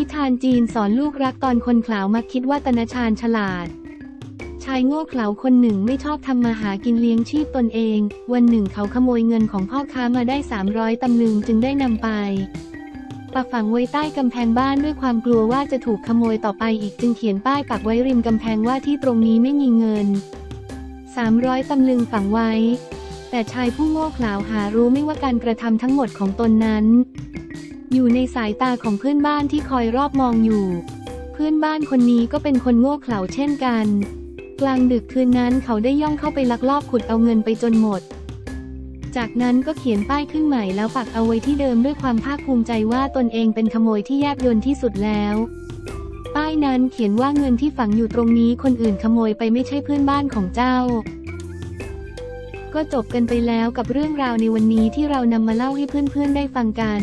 นิทานจีนสอนลูกรักตอนคนขลาวมักคิดว่าตนชาญฉลาด ชายโง่เขลาคนหนึ่งไม่ชอบทำมาหากินเลี้ยงชีพตนเอง วันหนึ่งเขาขโมยเงินของพ่อค้ามาได้ 300ตำลึงจึงได้นำไปปักฝังไว้ใต้กำแพงบ้านด้วยความกลัวว่าจะถูกขโมยต่อไปอีกจึงเขียนป้ายปักไว้ริมกำแพงว่าที่ตรงนี้ไม่มีเงิน 300ตำลึงฝังไว้ แต่ชายผู้โง่เขลาหารู้ไม่ว่าการกระทำทั้งหมดของตนนั้น อยู่ในสายตาของเพื่อนบ้านที่คอยรอบมองอยู่ เพื่อนบ้านคนนี้ก็เป็นคนโง่เขลาเช่นกัน กลางดึกคืนนั้นเขาได้ย่องเข้าไปลักลอบขุดเอาเงินไปจนหมด จากนั้นก็เขียนป้ายขึ้นใหม่แล้วปักเอาไว้ที่เดิมด้วยความภาคภูมิใจว่าตนเองเป็นขโมยที่แยบยลที่สุดแล้ว ป้ายนั้นเขียนว่าเงินที่ฝังอยู่ตรงนี้คนอื่นขโมยไปไม่ใช่เพื่อนบ้านของเจ้าก็จบกันไปแล้วกับเรื่องราวในวันนี้ที่เรานำมาเล่าให้เพื่อนๆได้ฟังกัน